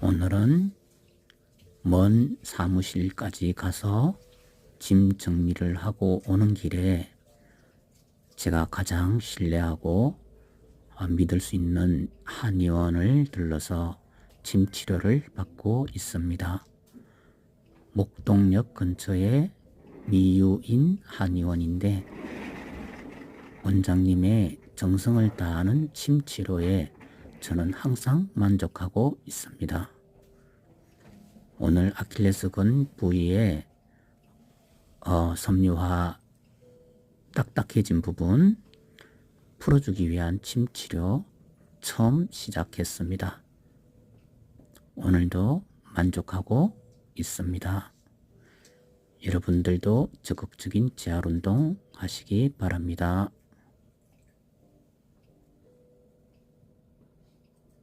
오늘은 먼 사무실까지 가서 짐 정리를 하고 오는 길에 제가 가장 신뢰하고 어, 믿을 수 있는 한의원을 들러서 침 치료를 받고 있습니다. 목동역 근처에 미유인 한의원인데 원장님의 정성을 다하는 침 치료에 저는 항상 만족하고 있습니다. 오늘 아킬레스건 부위에 어, 섬유화 딱딱해진 부분 풀어주기 위한 침 치료 처음 시작했습니다. 오늘도 만족하고 있습니다. 여러분들도 적극적인 재활 운동 하시기 바랍니다.